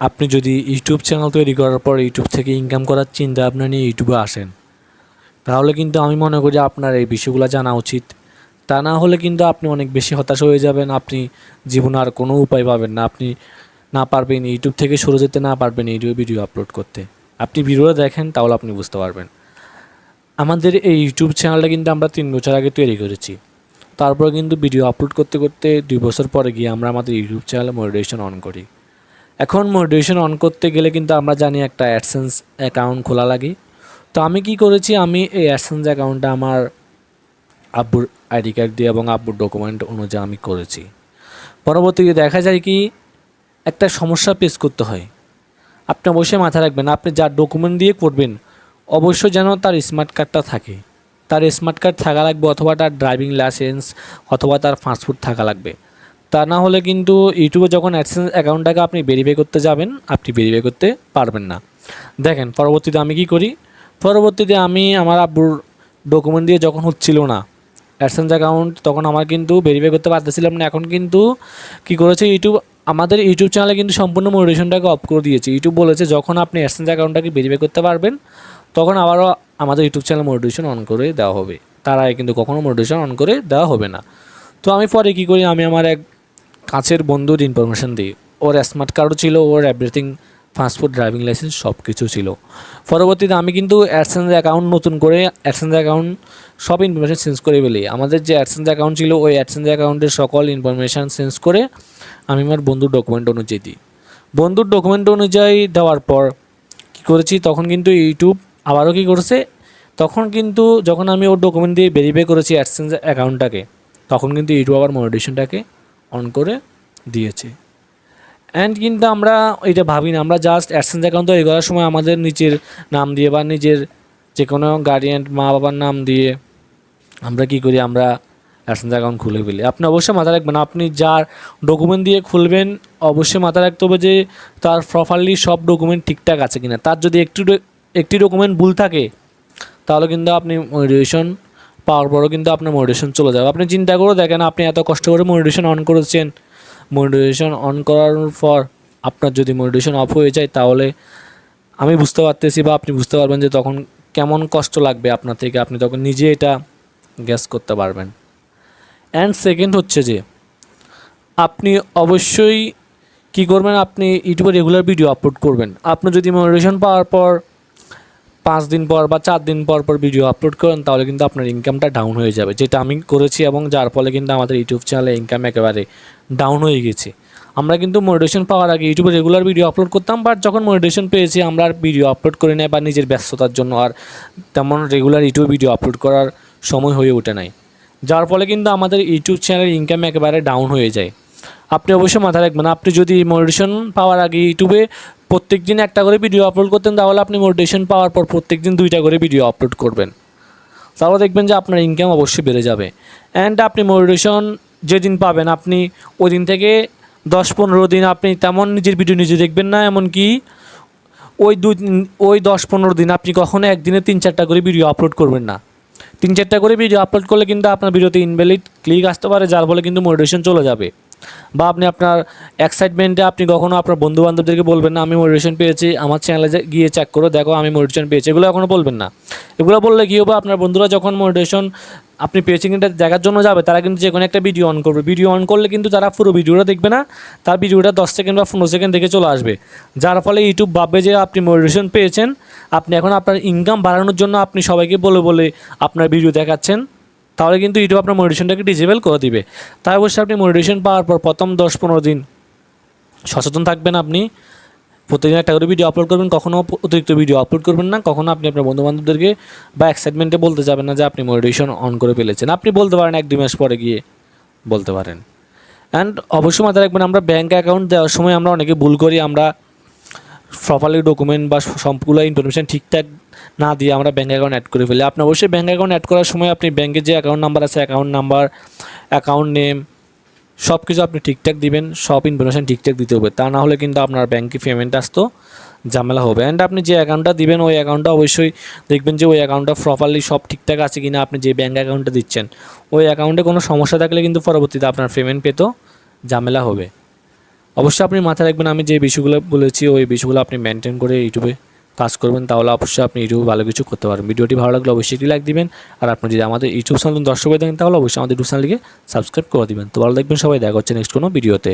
আপনি যদি YouTube channel তৈরি করার পর ইউটিউব থেকে ইনকাম করার চিন্তা ভাবনা নিয়ে ইউটিউবে আসেন, তাহলে কিন্তু আমি মনে করি আপনার এই বিষয়গুলো জানা উচিত। তা না হলে কিন্তু আপনি অনেক বেশি হতাশ হয়ে যাবেন, আপনি জীবনে আর কোনো উপায় পাবেন না। আপনি না পারবেন ইউটিউব থেকে সরে যেতে, না পারবেন ইউটিউবে ভিডিও আপলোড করতে। আপনি ভিডিওটা দেখেন, তাহলে আপনি বুঝতে পারবেন। আমাদের এই ইউটিউব চ্যানেলটা কিন্তু আমরা তিন বছর আগে তৈরি করেছি। তারপর কিন্তু ভিডিও আপলোড করতে করতে দুই বছর পরে গিয়ে আমরা আমাদের ইউটিউব চ্যানেলে মোটিভেশন অন করি। এখন মোটিভেশন অন করতে গেলে কিন্তু আমরা জানি একটা অ্যাডসেন্স অ্যাকাউন্ট খোলা লাগে। তো আমি কি করেছি? আমি এই অ্যাডসেন্স অ্যাকাউন্টটা আমার আব্বুর আইডি কার্ড দিয়ে এবং আব্বুর ডকুমেন্ট অনুযায়ী আমি করেছি। পরবর্তীতে দেখা যায় কি, একটা সমস্যা পেশ করতে হয়। আপনি অবশ্যই মাথায় রাখবেন, আপনি যা ডকুমেন্ট দিয়ে করবেন অবশ্য যেন তার স্মার্ট কার্ডটা থাকে। তার স্মার্ট কার্ড থাকা লাগবে অথবা তার ড্রাইভিং লাইসেন্স অথবা তার পাসপোর্ট থাকা লাগবে। তা না হলে কিন্তু ইউটিউবে যখন অ্যাডসেন্স অ্যাকাউন্টটাকে আপনি ভেরিফাই করতে যাবেন, আপনি ভেরিফাই করতে পারবেন না। দেখেন, পরবর্তীতে আমি কি করি? পরবর্তীতে আমি আমার আব্বুর ডকুমেন্ট দিয়ে যখন হচ্ছিল না অ্যাডসেন্স অ্যাকাউন্ট তখন আমার কিন্তু ভেরিফাই করতে পারতেছিলাম না। এখন কিন্তু কি করেছে ইউটিউব আমাদের ইউটিউব চ্যানেলে কিন্তু সম্পূর্ণ মোটিভেশনটাকে অফ করে দিয়েছে। ইউটিউব বলেছে, যখন আপনি অ্যাডসেন্স অ্যাকাউন্টটাকে ভেরিফাই করতে পারবেন, তখন আবারও আমাদের ইউটিউব চ্যানেল মোটিভেশন অন করে দেওয়া হবে। তার কিন্তু কখনও মোটিভেশন অন করে দেওয়া হবে না। তো আমি পরে কী করি? আমি আমার এক কাছের বন্ধুর ইনফরমেশন দিই। ওর স্মার্ট কার্ডও ছিল, ওর এভরিথিং পাসপোর্ট ড্রাইভিং লাইসেন্স সব কিছু ছিল। পরবর্তীতে আমি কিন্তু অ্যাডসেন্স অ্যাকাউন্ট নতুন করে অ্যাডসেন্স অ্যাকাউন্ট সব ইনফরমেশান চেঞ্জ করে ফেলি। আমাদের যে অ্যাডসেন্স অ্যাকাউন্ট ছিল, ওই অ্যাডসেন্স অ্যাকাউন্টের সকল ইনফরমেশান চেঞ্জ করে আমি আমার বন্ধুর ডকুমেন্ট অনুযায়ী দিই। বন্ধুর ডকুমেন্ট অনুযায়ী দেওয়ার পর কী করেছি, তখন কিন্তু ইউটিউব আবারও কী করছে, তখন কিন্তু যখন আমি ওর ডকুমেন্ট দিয়ে ভেরিফাই করেছি অ্যাডসেন্স অ্যাকাউন্টটাকে তখন কিন্তু ইউটিউব আবার মোটিভেশনটাকে অন করে দিয়েছে। অ্যান্ড কিন্তু আমরা এটা ভাবি না, আমরা জাস্ট অ্যাডসেন্স অ্যাকাউন্ট তৈরি করার সময় আমাদের নিজের নাম দিয়ে বা নিজের যে কোনো গার্ডিয়ান মা বাবার নাম দিয়ে আমরা কি করি, আমরা অ্যাডসেন্স অ্যাকাউন্ট খুলে ফেলি। আপনি অবশ্যই মাথায় রাখবেন, আপনি যার ডকুমেন্ট দিয়ে খুলবেন, অবশ্যই মাথায় রাখতে হবে যে তার প্রপারলি সব ডকুমেন্ট ঠিকঠাক আছে কিনা। তার যদি একটি একটি ডকুমেন্ট ভুল থাকে, তাহলে কিন্তু আপনি মোটিভেশন পাওয়ার পরও কিন্তু আপনার মোটিভেশন চলে যাবে। আপনি চিন্তা করে দেখেন, আপনি এত কষ্ট করে মোটিভেশন অন করেছেন। মোটিভেশন অন করার পর আপনার যদি মোটিভেশন অফ হয়ে যায়, তাহলে আমি বুঝতে পারতেছি বা আপনি বুঝতে পারবেন যে তখন কেমন কষ্ট লাগবে আপনার থেকে। আপনি তখন নিজে এটা গ্যাস করতে পারবেন। অ্যান্ড সেকেন্ড হচ্ছে যে, আপনি অবশ্যই কি করবেন, আপনি ইউটিউবে রেগুলার ভিডিও আপলোড করবেন। আপনি যদি মোটিভেশন পাওয়ার পর পাঁচ দিন পর বা চার দিন পর পর ভিডিও আপলোড করেন, তাহলে কিন্তু আপনার ইনকামটা ডাউন হয়ে যাবে। যেটা আমি করেছি এবং যার ফলে কিন্তু আমাদের ইউটিউব চ্যানেলে ইনকাম একেবারে ডাউন হয়ে গেছে। আমরা কিন্তু মোটিভেশন পাওয়ার আগে ইউটিউবে রেগুলার ভিডিও আপলোড করতাম বাট যখন মোটিভেশন পেয়েছি, আমরা আর ভিডিও আপলোড করে নেই বা নিজের ব্যস্ততার জন্য আর তেমন রেগুলার ইউটিউব ভিডিও আপলোড করার সময় হয়ে ওঠে নাই। যার ফলে কিন্তু আমাদের ইউটিউব চ্যানেলের ইনকাম একেবারে ডাউন হয়ে যায়। আপনি অবশ্যই মাথায় রাখবেন, আপনি যদি মোটিভেশন পাওয়ার আগে ইউটিউবে প্রত্যেক দিন একটা করে ভিডিও আপলোড করতেন, তাহলে আপনি মোটিভেশন পাওয়ার পর প্রত্যেক দিন দুইটা করে ভিডিও আপলোড করবেন। তাহলে দেখবেন যে আপনার ইনকাম অবশ্যই বেড়ে যাবে। অ্যান্ড আপনি মোটিভেশন যেদিন পাবেন, আপনি ওই দিন থেকে দশ পনেরো দিন আপনি তেমন নিজের ভিডিও নিজে দেখবেন না, এমনকি ওই দুই ওই দশ পনেরো দিন আপনি কখনো একদিনে তিন চারটা করে ভিডিও আপলোড করবেন না। তিন চারটা করে ভিডিও আপলোড করলে কিন্তু আপনার ভিডিওতে ইনভ্যালিড ক্লিক আসতে পারে, যার ফলে কিন্তু মোটিভেশন চলে যাবে। বা আপনি আপনার এক্সাইটমেন্টে আপনি কখনও আপনার বন্ধু বান্ধবদেরকে বলবেন, না, আমি মোটিভেশন পেয়েছি, আমার চ্যানেলে গিয়ে চেক করো, দেখো আমি মোটিভেশন পেয়েছি। এগুলো এখনও বলবেন না। এগুলো বললে কী হবে? আপনার বন্ধুরা যখন মোটিভেশন আপনি পেয়েছেন কিন্তু দেখার জন্য যাবে, তারা কিন্তু যে কোনো একটা ভিডিও অন করবে। ভিডিও অন করলে কিন্তু তারা পুরো ভিডিওটা দেখবে না, তার ভিডিওটা দশ সেকেন্ড বা পনেরো সেকেন্ড দেখে চলে আসবে। যার ফলে ইউটিউব ভাববে যে আপনি মোটিভেশন পেয়েছেন, আপনি এখন আপনার ইনকাম বাড়ানোর জন্য আপনি সবাইকে বলে বলে আপনার ভিডিও দেখাচ্ছেন, তাহলে কিন্তু ইউটিউব আপনার মোটিভেশনটাকে ডিজেবল করে দিবে। তাই অবশ্যই আপনি মোটিভেশন পাওয়ার পর প্রথম দশ পনেরো দিন সচেতন থাকবেন আপনি প্রতিদিন একটা করে ভিডিও আপলোড করবেন, কখনো অতিরিক্ত ভিডিও আপলোড করবেন না, কখনো আপনি আপনার বন্ধু বান্ধবদেরকে বা এক্সাইটমেন্টে বলতে যাবেন না যে আপনি মোটিভেশন অন করে ফেলেছেন। আপনি বলতে পারেন এক, দুই মাস পরে গিয়ে বলতে পারেন। অ্যান্ড অবশ্যই মাথায় রাখবেন, আমরা ব্যাঙ্ক অ্যাকাউন্ট দেওয়ার সময় আমরা অনেকে ভুল করি, আমরা প্রপারলি ডকুমেন্ট বা সম্পূর্ণ ইনফরমেশন ঠিকঠাক না দিয়ে আমরা ব্যাঙ্ক অ্যাকাউন্ট অ্যাড করে ফেলি। আপনি অবশ্যই ব্যাঙ্ক অ্যাকাউন্ট অ্যাড করার সময় আপনি ব্যাঙ্কের যে অ্যাকাউন্ট নাম্বার আছে অ্যাকাউন্ট নাম্বার অ্যাকাউন্ট নেম সব কিছু আপনি ঠিকঠাক দিবেন, সব ইনফরমেশন ঠিকঠাক দিতে হবে। তা না হলে কিন্তু আপনার ব্যাঙ্কে পেমেন্ট আসতো, ঝামেলা হবে। অ্যান্ড আপনি যে অ্যাকাউন্টটা দিবেন, ওই অ্যাকাউন্টটা অবশ্যই দেখবেন যে ওই অ্যাকাউন্টটা প্রপারলি সব ঠিকঠাক আছে কিনা, আপনি যে ব্যাঙ্ক অ্যাকাউন্টটা দিচ্ছেন। ওই অ্যাকাউন্টে কোনো সমস্যা থাকলে কিন্তু পরবর্তীতে আপনার পেমেন্ট পেতেও ঝামেলা হবে। অবশ্যই আপনি মাথায় রাখবেন, আমি যে বিষয়গুলো বলেছি, ওই বিষয়গুলো আপনি মেনটেন করে ইউটিউবে কাজ করবেন, তাহলে অবশ্যই আপনি ইউটিউবে ভালো কিছু করতে পারবেন। ভিডিওটি ভালো লাগলে অবশ্যই একটি লাইক দিবেন, আর আপনি যদি আমাদের ইউটিউব চ্যানেল দর্শক হয়ে থাকেন, তাহলে অবশ্যই আমাদের ইউটিউব চ্যানেলকে সাবস্ক্রাইব করে দিবেন। তো ভালো দেখবেন সবাই, দেখা হচ্ছে নেক্সট কোনো ভিডিওতে